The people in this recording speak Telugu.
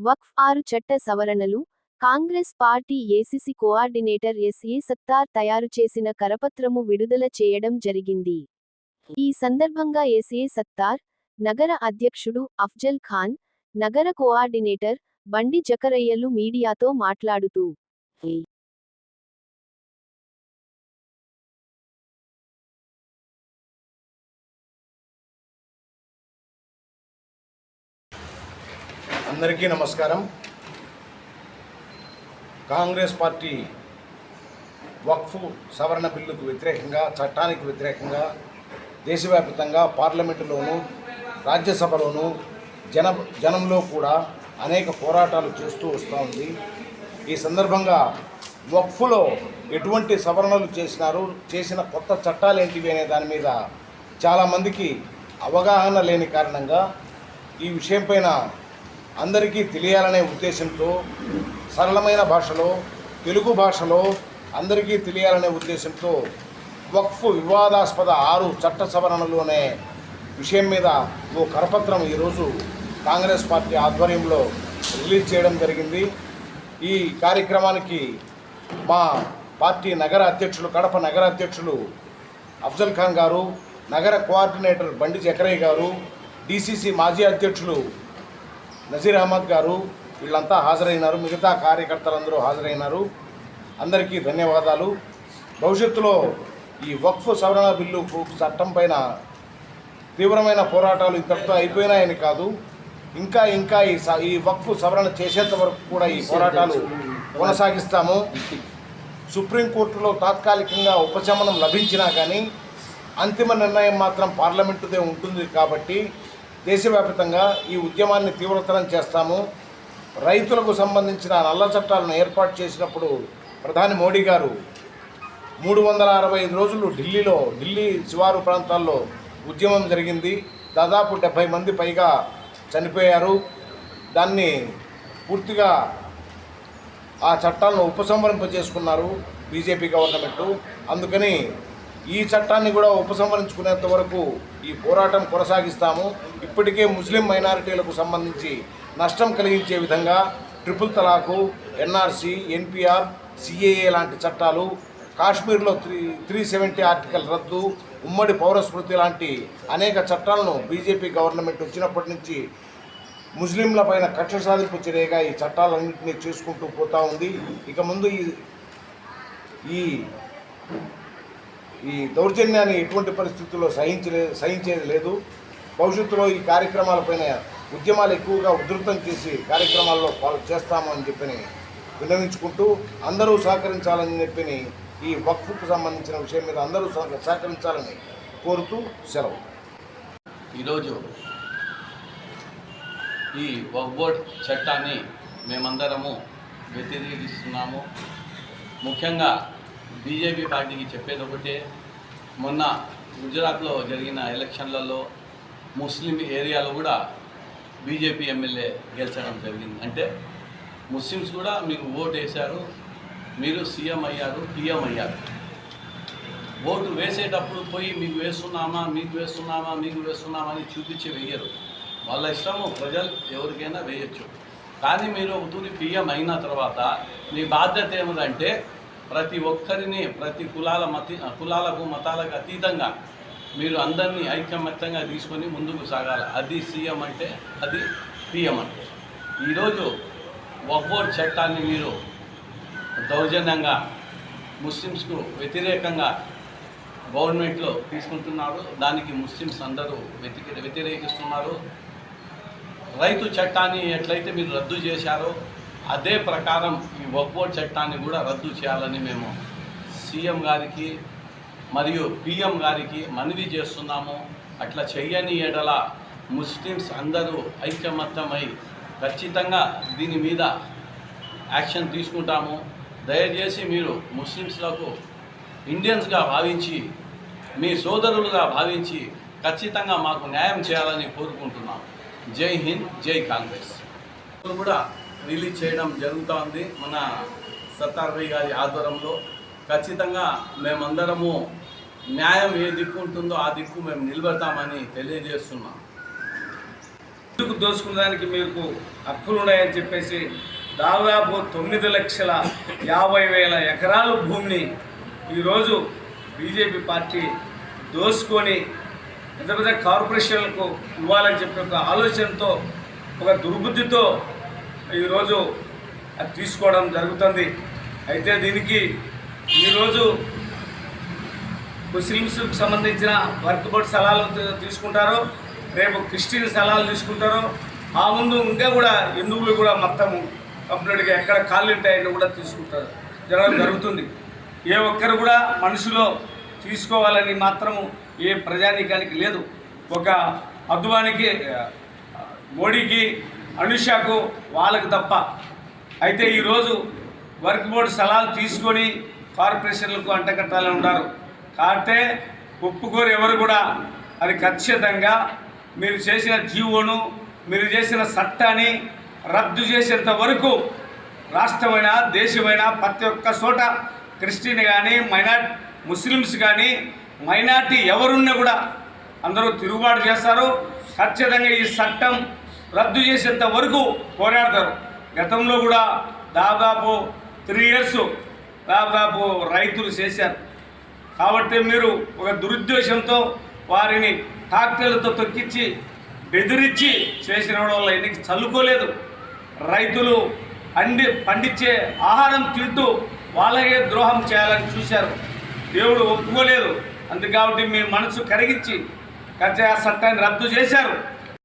వక్ఫ్ ఆరు చట్ట సవరణలు. Congress party ACC coordinator SA Sattar తయారు చేసిన కరపత్రము విడుదల చేయడం జరిగింది. ఈ సందర్భంగా ఎస్ఏ సత్తార్ నగర అధ్యక్షుడు అఫ్జల్ ఖాన్ నగర కోఆర్డినేటర్ బండి జకరయ్యలు మీడియాతో మాట్లాడుతూ అందరికీ నమస్కారం. కాంగ్రెస్ పార్టీ వక్ఫ్ సవరణ బిల్లుకు వ్యతిరేకంగా చట్టానికి వ్యతిరేకంగా దేశవ్యాప్తంగా పార్లమెంటులోనూ రాజ్యసభలోనూ జన జనంలో కూడా అనేక పోరాటాలు చేస్తూ వస్తూ ఉంది. ఈ సందర్భంగా వక్ఫ్లో ఎటువంటి సవరణలు చేసినారు చేసిన కొత్త చట్టాలు ఏంటివి అనే దాని మీద చాలామందికి అవగాహన లేని కారణంగా ఈ విషయంపైన అందరికీ తెలియాలనే ఉద్దేశంతో సరళమైన భాషలో తెలుగు భాషలో అందరికీ తెలియాలనే ఉద్దేశంతో వక్ఫ్ వివాదాస్పద ఆరు చట్ట సవరణలోనే విషయం మీద ఓ కరపత్రం ఈరోజు కాంగ్రెస్ పార్టీ ఆధ్వర్యంలో రిలీజ్ చేయడం జరిగింది. ఈ కార్యక్రమానికి మా పార్టీ నగర అధ్యక్షులు కడప నగర అధ్యక్షులు అఫ్జల్ ఖాన్ గారు నగర కోఆర్డినేటర్ బండి జకరయ్య గారు డీసీసీ మాజీ అధ్యక్షులు నజీర్ అహ్మద్ గారు వీళ్ళంతా హాజరైనారు. మిగతా కార్యకర్తలందరూ హాజరైనారు. అందరికీ ధన్యవాదాలు. భవిష్యత్తులో ఈ వక్ఫ్ సవరణ బిల్లు చట్టం పైన తీవ్రమైన పోరాటాలు ఇంతటితో అయిపోయినాయని కాదు. ఇంకా ఇంకా ఈ స- ఈ వక్ఫ్ సవరణ చేసేంత వరకు కూడా ఈ పోరాటాలు కొనసాగిస్తాము. సుప్రీంకోర్టులో తాత్కాలికంగా ఉపశమనం లభించినా కానీ అంతిమ నిర్ణయం మాత్రం పార్లమెంటుదే ఉంటుంది కాబట్టి దేశవ్యాప్తంగా ఈ ఉద్యమాన్ని తీవ్రతరం చేస్తాము. రైతులకు సంబంధించిన నల్ల చట్టాలను ఏర్పాటు చేసినప్పుడు ప్రధాని మోడీ గారు మూడు వందల అరవై ఐదు రోజులు ఢిల్లీలో ఢిల్లీ శివారు ప్రాంతాల్లో ఉద్యమం జరిగింది. దాదాపు డెబ్భై మంది పైగా చనిపోయారు. దాన్ని పూర్తిగా ఆ చట్టాలను ఉపసంహరింపజేసుకున్నారు బీజేపీ గవర్నమెంట్. అందుకని ఈ చట్టాన్ని కూడా ఉపసంహరించుకునేంత వరకు ఈ పోరాటం కొనసాగిస్తాము. ఇప్పటికే ముస్లిం మైనారిటీలకు సంబంధించి నష్టం కలిగించే విధంగా triple talaq NRC NPR CAA లాంటి చట్టాలు కాశ్మీర్లో త్రీ త్రీ సెవెంటీ ఆర్టికల్ రద్దు ఉమ్మడి పౌరస్మృతి లాంటి అనేక చట్టాలను బీజేపీ గవర్నమెంట్ వచ్చినప్పటి నుంచి ముస్లింల పైన కక్ష సాధింపు చర్యగా ఈ చట్టాలన్నింటినీ చేసుకుంటూ పోతా ఉంది. ఇక ముందు ఈ ఈ ఈ దౌర్జన్యాన్ని ఎటువంటి పరిస్థితుల్లో సహించలే సహించేది లేదు. భవిష్యత్తులో ఈ కార్యక్రమాలపైన ఉద్యమాలు ఎక్కువగా ఉధృతం చేసి కార్యక్రమాల్లో పాలు చేస్తామని చెప్పని విన్నవించుకుంటూ అందరూ సహకరించాలని చెప్పి ఈ వక్ఫ్కు సంబంధించిన విషయం మీద అందరూ సహకరించాలని కోరుతూ సెలవు. ఈరోజు ఈ వక్ బోర్డ్ చట్టాన్ని మేమందరము వ్యతిరేకిస్తున్నాము. ముఖ్యంగా బీజేపీ పార్టీకి చెప్పేది ఒకటే. మొన్న గుజరాత్లో జరిగిన ఎలక్షన్లలో ముస్లిం ఏరియాలో కూడా బీజేపీ ఎమ్మెల్యే గెలిచడం జరిగింది. అంటే ముస్లిమ్స్ కూడా మీకు ఓటు వేశారు మీరు సీఎం అయ్యారు పిఎం అయ్యారు. ఓటు వేసేటప్పుడు పోయి మీకు వేస్తున్నామా మీకు వేస్తున్నామా మీకు వేస్తున్నామా అని చూపించి వేయరు వాళ్ళ ఇష్టము ప్రజలు ఎవరికైనా వేయచ్చు. కానీ మీరు తూరి పిఎం అయిన తర్వాత మీ బాధ్యత ఏమిటంటే ప్రతి ఒక్కరిని ప్రతి కులాల మతి కులాలకు మతాలకు అతీతంగా మీరు అందరినీ ఐకమత్యంగా తీసుకొని ముందుకు సాగాలి. అది సీఎం అంటే అది పిఎం అంటే. ఈరోజు వక్బోర్డ్ చట్టాన్ని మీరు దౌర్జన్యంగా ముస్లిమ్స్కు వ్యతిరేకంగా గవర్నమెంట్లో తీసుకుంటున్నారు. దానికి ముస్లిమ్స్ అందరూ వ్యతిరే వ్యతిరేకిస్తున్నారు. రైతు చట్టాన్ని ఎట్లయితే మీరు రద్దు చేశారో అదే ప్రకారం ఈ వక్బోర్డ్ చట్టాన్ని కూడా రద్దు చేయాలని మేము సీఎం గారికి మరియు పిఎం గారికి మనవి చేస్తున్నాము. అట్లా చెయ్యని ఎడల ముస్లిమ్స్ అందరూ ఐక్యమత్తమై ఖచ్చితంగా దీని మీద యాక్షన్ తీసుకుంటాము. దయచేసి మీరు ముస్లిమ్స్లకు ఇండియన్స్గా భావించి మీ సోదరులుగా భావించి ఖచ్చితంగా మాకు న్యాయం చేయాలని కోరుకుంటున్నాం జై హింద్ జై కాంగ్రెస్. ఇప్పుడు కూడా రిలీజ్ చేయడం జరుగుతోంది మన సత్తార్ గారి ఆధ్వర్యంలో. ఖచ్చితంగా మేమందరము న్యాయం ఏ దిక్కు ఉంటుందో ఆ దిక్కు మేము నిలబెడతామని తెలియజేస్తున్నాం. ఎందుకు దోసుకునేదానికి మీకు హక్కులు ఉన్నాయని చెప్పేసి దాదాపు తొమ్మిది లక్షల యాభై వేల ఎకరాల భూమిని ఈరోజు బీజేపీ పార్టీ దోసుకొని పెద్ద పెద్ద కార్పొరేషన్లకు ఇవ్వాలని చెప్పి ఒక ఆలోచనతో ఒక దుర్బుద్ధితో ఈరోజు అది తీసుకోవడం జరుగుతుంది. అయితే దీనికి ఈరోజు ముస్లిమ్స్కి సంబంధించిన వర్క్ బోర్డ్ స్థలాలు తీసుకుంటారో తీసుకుంటారు రేపు క్రిస్టియన్ స్థలాలు తీసుకుంటారు ఆ ముందు ఇంకా కూడా హిందువులు కూడా మొత్తం కంప్లీట్గా ఎక్కడ ఖాళీ ఉంటాయని కూడా తీసుకుంటారు. జరగడం జరుగుతుంది. ఏ ఒక్కరు కూడా మనుషులో తీసుకోవాలని మాత్రము ఏ ప్రజానీకానికి లేదు. ఒక అద్వానికి మోడీకి అనుషాకు వాళ్ళకు తప్ప. అయితే ఈరోజు వర్క్ బోర్డు సలహాలు తీసుకొని కార్పొరేషన్లకు అంటకట్టాలని ఉన్నారు. కాబట్టి ఒప్పుకోరు ఎవరు కూడా. అది ఖచ్చితంగా మీరు చేసిన జీవోను మీరు చేసిన చట్టాన్ని రద్దు చేసేంత వరకు రాష్ట్రమైనా దేశమైనా ప్రతి ఒక్క చోట క్రిస్టియన్ కానీ మైనార్టీ ముస్లిమ్స్ కానీ మైనార్టీ ఎవరున్నా కూడా అందరూ తిరుగుబాటు చేస్తారు. ఖచ్చితంగా ఈ చట్టం రద్దు చేసేంత వరకు పోరాడతారు. గతంలో కూడా దాదాపు త్రీ ఇయర్స్ దాదాపు రైతులు చేశారు. కాబట్టి మీరు ఒక దురుద్దేశంతో వారిని ట్రాక్టర్లతో తొక్కించి బెదిరించి చేసిన వల్ల ఎన్నిక చల్లుకోలేదు. రైతులు అండి పండించే ఆహారం తింటూ వాళ్ళకే ద్రోహం చేయాలని చూశారు. దేవుడు ఒప్పుకోలేదు. అందుకాబట్టి మీ మనసు కరిగించి కచ్చా చట్టాన్ని రద్దు చేశారు.